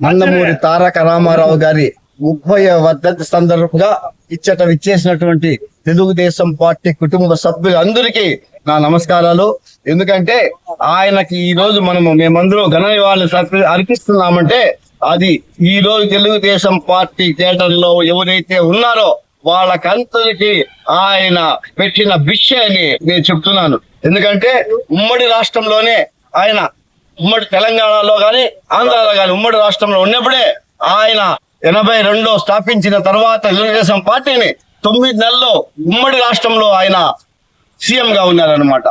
నందమూరి తారక రామారావు గారి ముప్పై వర్ధంతి సందర్భంగా ఇచ్చట విచ్చేసినటువంటి తెలుగుదేశం పార్టీ కుటుంబ సభ్యులందరికీ నా నమస్కారాలు. ఎందుకంటే ఆయనకి ఈ రోజు మనము మేమందరూ ఘన నివాళులు అర్పిస్తున్నామంటే అది ఈ రోజు తెలుగుదేశం పార్టీ థియేటర్లో ఎవరైతే ఉన్నారో వాళ్ళకంతరికి ఆయన పెట్టిన భిక్ష అని నేను చెప్తున్నాను. ఎందుకంటే ఉమ్మడి రాష్ట్రంలోనే ఆయన ఉమ్మడి తెలంగాణలో గాని ఆంధ్రాలో గాని ఉమ్మడి రాష్ట్రంలో ఉన్నప్పుడే ఆయన ఎనభై రెండులో స్థాపించిన తర్వాత తెలుగుదేశం పార్టీని తొమ్మిది నెలల్లో ఉమ్మడి రాష్ట్రంలో ఆయన సీఎం గా ఉన్నారనమాట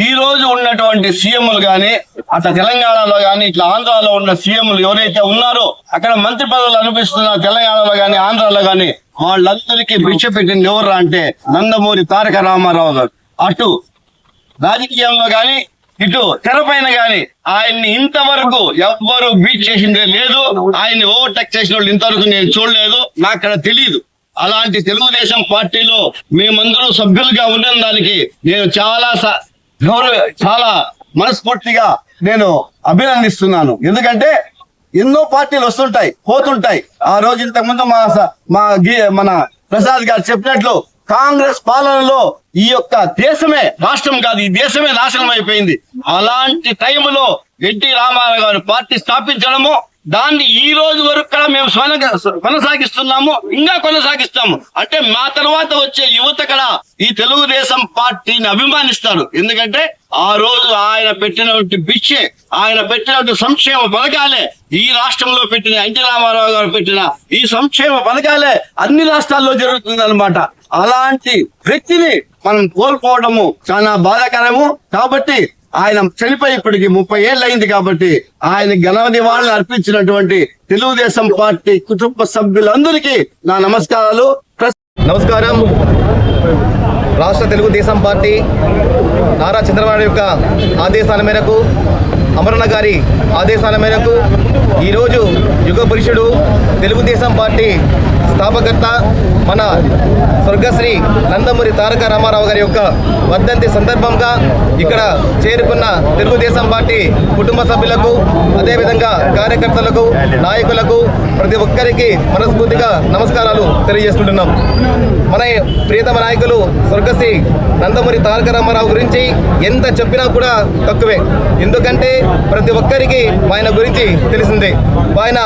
ఈ రోజు ఉన్నటువంటి సీఎంలు గాని అట్లా తెలంగాణలో గాని ఇట్లా ఆంధ్రాలో ఉన్న సీఎంలు ఎవరైతే ఉన్నారో అక్కడ మంత్రి పదవులు అనిపిస్తున్న తెలంగాణలో గాని ఆంధ్రాలో కానీ వాళ్ళందరికీ భిక్ష పెట్టింది ఎవరు అంటే నందమూరి తారక రామారావు గారు. అటు రాజకీయంలో గాని ఇటు తెరపైన గాని ఆయన్ని ఇంతవరకు ఎవ్వరు బీట్ చేసిందే లేదు. ఆయన్ని ఓవర్టేక్ చేసిన వాళ్ళు ఇంతవరకు నేను చూడలేదు. నాకు అక్కడ తెలియదు అలాంటి తెలుగుదేశం పార్టీలో మేమందరూ సభ్యులుగా ఉన్న దానికి నేను చాలా స- గౌరవ చాలా మనస్ఫూర్తిగా నేను అభినందిస్తున్నాను. ఎందుకంటే ఎన్నో పార్టీలు వస్తుంటాయి పోతుంటాయి. ఆ రోజు ఇంతకు ముందు మా మా మన ప్రసాద్ గారు చెప్పినట్లు కాంగ్రెస్ పాలనలో ఈ యొక్క దేశమే రాష్ట్రం కాదు ఈ దేశమే నాశనం అయిపోయింది. అలాంటి టైంలో ఎన్టీ రామారావు గారు పార్టీ స్థాపించడము దాన్ని ఈ రోజు వరకు కూడా మేము కొనసాగిస్తున్నాము ఇంకా కొనసాగిస్తాము. అంటే మా తర్వాత వచ్చే యువత కూడా ఈ తెలుగుదేశం పార్టీని అభిమానిస్తారు. ఎందుకంటే ఆ రోజు ఆయన పెట్టినటువంటి బిచ్చే ఆయన పెట్టినటువంటి సంక్షేమ పథకాలే ఈ రాష్ట్రంలో పెట్టిన ఎన్టీ రామారావు గారు పెట్టిన ఈ సంక్షేమ పథకాలే అన్ని రాష్ట్రాల్లో జరుగుతుంది అలాంటి వ్యక్తిని మనం కోల్పోవడము చాలా బాధాకరము. కాబట్టి ఆయన చనిపోయి ఇప్పటికి ముప్పై ఏళ్ళు అయింది కాబట్టి ఆయన ఘన నివాళులు అర్పించినటువంటి తెలుగుదేశం పార్టీ కుటుంబ సభ్యులందరికీ నా నమస్కారాలు. నమస్కారం. రాష్ట్ర తెలుగుదేశం పార్టీ నారా చంద్రబాబు యొక్క ఆదేశాల మేరకు అమరణ గారి ఆదేశాల మేరకు ఈరోజు యుగ పురుషుడు తెలుగుదేశం పార్టీ స్థాపకర్త మన స్వర్గశ్రీ నందమూరి తారక రామారావు గారి యొక్క వర్ధంతి సందర్భంగా ఇక్కడ చేరుకున్న తెలుగుదేశం పార్టీ కుటుంబ సభ్యులకు అదేవిధంగా కార్యకర్తలకు నాయకులకు ప్రతి ఒక్కరికి మనస్ఫూర్తిగా నమస్కారాలు తెలియజేసుకుంటున్నాం. మన ప్రియతమ నాయకులు స్వర్గశ్రీ నందమూరి తారక రామారావు గురించి ఎంత చెప్పినా కూడా తక్కువే. ఎందుకంటే ప్రతి ఒక్కరికి ఆయన గురించి తెలిసిందే. ఆయన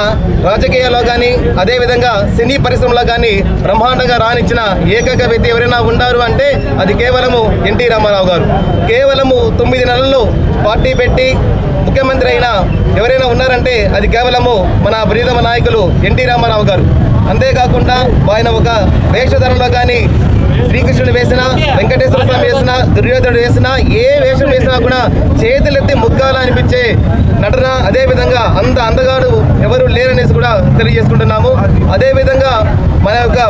రాజకీయాల్లో కానీ అదేవిధంగా సినీ పరిశ్రమలో కానీ బ్రహ్మాండంగా రాణించిన ఏకైక వ్యక్తి ఎవరైనా ఉన్నారు అంటే అది కేవలము ఎన్టీ రామారావు గారు. కేవలము తొమ్మిది నెలల్లో పార్టీ పెట్టి ముఖ్యమంత్రి అయినా ఎవరైనా ఉన్నారంటే అది కేవలము మన ప్రియతమ నాయకులు ఎన్టీ రామారావు గారు. అంతేకాకుండా ఆయన ఒక వేషధరంలో కానీ శ్రీకృష్ణుడు వేసినా వెంకటేశ్వర స్వామి వేసినా దుర్యోధనుడు వేసినా ఏ వేషం వేసినా కూడా చేతులెత్తి ముగ్గాలు అనిపించే నటన అదేవిధంగా అంత అందగాడు ఎవరు లేరనేసి కూడా తెలియజేసుకుంటున్నాము. అదేవిధంగా మన యొక్క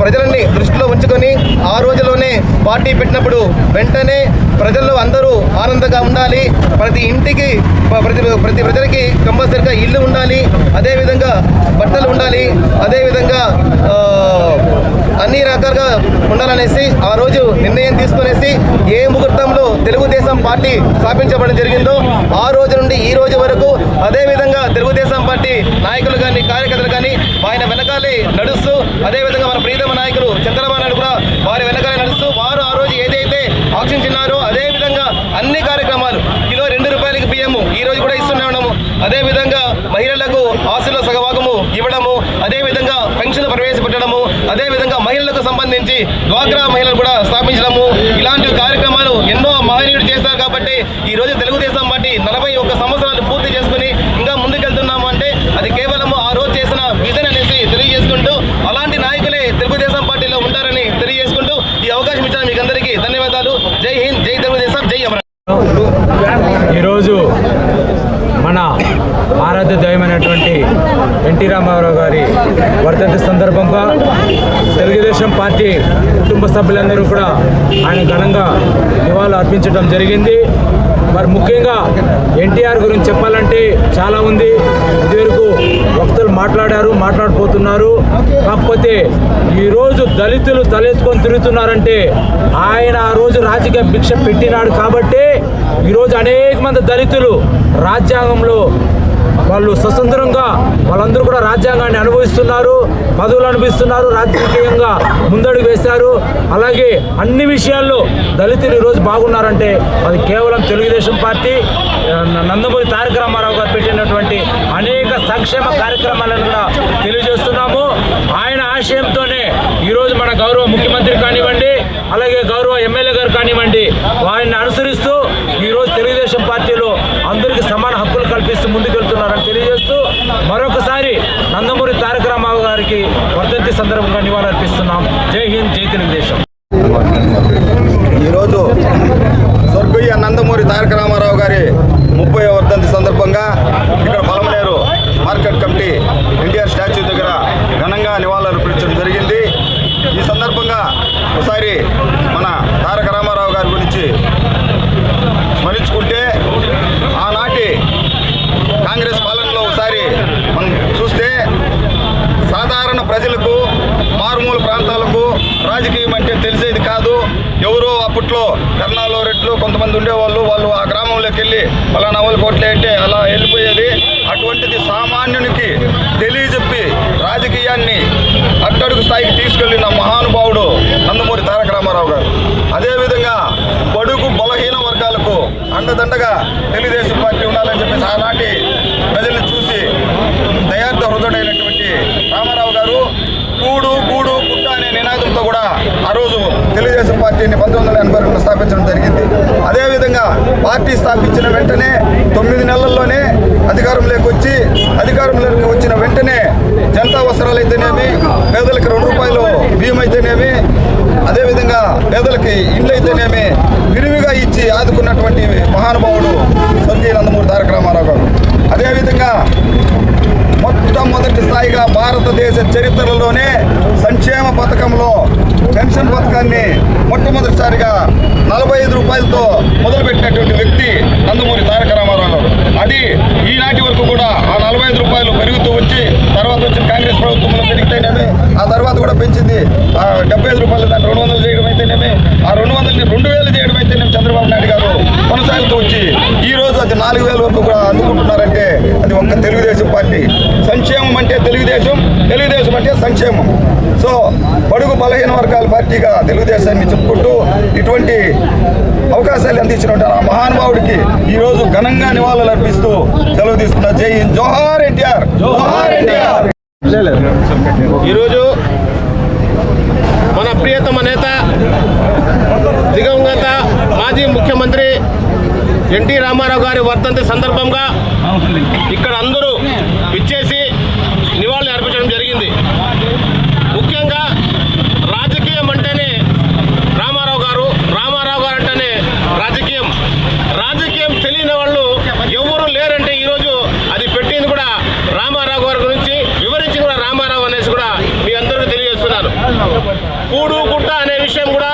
ప్రజలని దృష్టిలో ఉంచుకొని ఆ రోజులోనే పార్టీ పెట్టినప్పుడు వెంటనే ప్రజల్లో అందరూ ఆనందంగా ఉండాలి. ప్రతి ఇంటికి ప్రతి ప్రతి ప్రజలకి కంపల్సరిగా ఇల్లు ఉండాలి. అదేవిధంగా బట్టలు ఉండాలి. అదేవిధంగా అన్ని రకాలుగా ఉండాలనేసి ఆ రోజు నిర్ణయం తీసుకునేసి ఏ ముహూర్తంలో తెలుగుదేశం పార్టీ స్థాపించబడడం జరిగిందో ఆ రోజు నుండి ఈ రోజు వరకు అదే విధంగా తెలుగుదేశం పార్టీ నాయకులు కానీ కార్యకర్తలు కానీ ఆయన వెనకాలే నడుస్తూ అదే విధంగా మన ప్రీతమ నాయకులు చంద్రబాబు నాయుడు కూడా వారి వెనకాలే నడుస్తూ వారు ఆ రోజు ఏదైతే ఆక్షించినారో అదేవిధంగా అన్ని కార్యక్రమాలు కిలో రెండు రూపాయలకి బియ్యము ఈ రోజు కూడా ఇస్తూనే ఉన్నాము అదే విధంగా మహిళలకు ఆస్తుల సగభాగము ఇవ్వడము అదే విధంగా పెన్షన్ ప్రవేశపెట్టడము అదే విధంగా మహిళలకు సంబంధించి డ్వాక్రా మహిళలు కూడా స్థాపించడము ఇలా కార్యక్రమాలు ఎన్నో మహనీయుడు చేస్తారు కాబట్టి ఈ రోజు తెలుగుదేశం పార్టీ నలభై ఒక్క సంవత్సరాలు పూర్తి చేసుకుని ఇంకా ముందుకెళ్తున్నాము అంటే అది కేవలం ఆ రోజు చేసిన విజన్ అనేసి తెలియజేసుకుంటూ అలాంటి నాయకులే తెలుగుదేశం పార్టీలో ఉంటారని తెలియజేసుకుంటూ ఈ అవకాశం ఇచ్చిన మీకు అందరికీ ధన్యవాదాలు జై హింద్ జై తెలుగుదేశం జై అమర ఈరోజు మన ఆరాధ్య దైవమైనటువంటి ఎన్టీ రామారావు గారి వర్ధంతి సందర్భంగా తెలుగుదేశం పార్టీ కుటుంబ సభ్యులందరూ కూడా ఆయన ఘనంగా నివాళులు అర్పించడం జరిగింది. మరి ముఖ్యంగా ఎన్టీఆర్ గురించి చెప్పాలంటే చాలా ఉంది. ఇదివరకు వక్తలు మాట్లాడారు మాట్లాడిపోతున్నారు కాకపోతే ఈరోజు దళితులు తలెత్తుకొని తిరుగుతున్నారంటే ఆయన ఆ రోజు రాజకీయ భిక్ష పెట్టినాడు కాబట్టి ఈరోజు అనేక మంది దళితులు రాజ్యాంగంలో వాళ్ళు స్వతంత్రంగా వాళ్ళందరూ కూడా రాజ్యాంగాన్ని అనుభవిస్తున్నారు పదవులు అనిపిస్తున్నారు రాజకీయంగా ముందడుగు వేశారు. అలాగే అన్ని విషయాల్లో దళితులు ఈరోజు బాగున్నారంటే అది కేవలం తెలుగుదేశం పార్టీ నందమూరి తారక రామారావు గారు పెట్టినటువంటి అనేక సంక్షేమ కార్యక్రమాలను కూడా తెలియజేస్తున్నాము. ఆయన ఆశయంతోనే ఈరోజు మన గౌరవ ముఖ్యమంత్రి కానివ్వండి అలాగే గౌరవ ఎమ్మెల్యే గారు కానివ్వండి వారిని అనుసరి మరొకసారి నందమూరి తారక రామారావు గారికి వర్ధంతి సందర్భంగా నివాళులర్పిస్తున్నాం జై హింద్ జై తెలుగుదేశం. ఈరోజు స్వర్గీయ నందమూరి తారక రామారావు గారి ముప్పై వర్ధంతి సందర్భంగా ఇక్కడ Palamaneru market committee NTR statue దగ్గర ఘనంగా నివాళులర్పించడం జరిగింది ఈ సందర్భంగా ఒకసారి మన తారక రామారావు గారి గురించి స్మరించుకుంటే ఆనాటి కాంగ్రెస్ పాలనలో ఒకసారి మనం చూస్తే సాధారణ ప్రజలకు మారుమూల ప్రాంతాలకు రాజకీయం అంటే తెలిసేది కాదు. ఎవరో అప్పట్లో కర్ణాలో రెడ్లు కొంతమంది ఉండేవాళ్ళు. వాళ్ళు ఆ గ్రామంలోకి వెళ్ళి పలానా వాళ్ళు కొట్లేంటే అలా వెళ్ళిపోయేది. అటువంటిది సామాన్యునికి తెలియజెప్పి రాజకీయాన్ని అట్టడుగు స్థాయికి తీసుకెళ్ళిన మహానుభావుడు నందమూరి తారక రామారావు గారు. అదేవిధంగా బడుగు బలహీన వర్గాలకు అండదండగా తెలుగుదేశం పార్టీ ఉండాలని చెప్పేసి ఆనాటి ప్రజల్ని చూసి దయార్థ హృదయుడైనటువంటి కూడు గూడు పుట్ట అనే నినాదంతో కూడా ఆ రోజు తెలుగుదేశం పార్టీని పంతొమ్మిది వందల ఎనభై రెండులో స్థాపించడం జరిగింది. అదేవిధంగా పార్టీ స్థాపించిన వెంటనే తొమ్మిది నెలల్లోనే అధికారంలోకి వచ్చి అధికారంలోకి వచ్చిన వెంటనే జనతా అవసరాలు అయితేనేమి పేదలకు రెండు రూపాయలు బియ్యం అయితేనేమి అదేవిధంగా పేదలకి ఇండ్లు అయితేనేమి విరివిగా ఇచ్చి ఆదుకున్నటువంటి మహానుభావుడు స్వర్గీయ నందమూరి తారక రామారావు గారు అదేవిధంగా మొట్టమొదటి స్థాయిగా భారతదేశ చరిత్రలోనే సంక్షేమ పథకంలో పెన్షన్ పథకాన్ని మొట్టమొదటిసారిగా నలభై ఐదు రూపాయలతో మొదలుపెట్టినటువంటి వ్యక్తి నందమూరి తారక రామారావు అది ఈనాటి వరకు కూడా ఆ నలభై ఐదు రూపాయలు పెరుగుతూ వచ్చి తర్వాత వచ్చిన కాంగ్రెస్ ప్రభుత్వంలో పెరిగితేనేమి ఆ తర్వాత కూడా పెంచింది ఆ డెబ్బై ఐదు రూపాయలు దాన్ని రెండు వందలు చేయడం అయితేనేమి ఆ రెండు వందలని రెండు వేలు చేయడం అయితేనేమి చంద్రబాబు నాయుడు గారు కొనసాగుతూ వచ్చి ఈ రోజు అది నాలుగు అందుకుంటున్నారంటే ఒక్క తెలుగుదేశం పార్టీ. సంక్షేమం అంటే తెలుగుదేశం తెలుగుదేశం అంటే సంక్షేమం. సో బడుగు బలహీన వర్గాల పార్టీగా తెలుగుదేశాన్ని చెప్పుకుంటూ ఇటువంటి అవకాశాలు అందించినటువంటి ఆ మహానుభావుడికి ఈరోజు ఘనంగా నివాళులు అర్పిస్తూ సెలవు తీసుకున్న జై హింద్. జోహార్ ఎన్టీఆర్. జోహార్ ఎన్టీఆర్. ఈరోజు మన ప్రియతమ నేత దివంగత మాజీ ముఖ్యమంత్రి ఎన్టీ రామారావు గారి వర్ధంతి సందర్భంగా ఇక్కడ అందరూ ఇచ్చేసి నివాళులు అర్పించడం జరిగింది. ముఖ్యంగా రాజకీయం అంటేనే రామారావు గారు రామారావు గారు అంటేనే రాజకీయం. రాజకీయం తెలియని వాళ్ళు ఎవరు లేరంటే ఈరోజు అది పెట్టింది కూడా రామారావు గారి గురించి వివరించి కూడా రామారావు అనేసి కూడా మీ అందరూ తెలియజేస్తున్నారు. కూడు గుట్ట అనే విషయం కూడా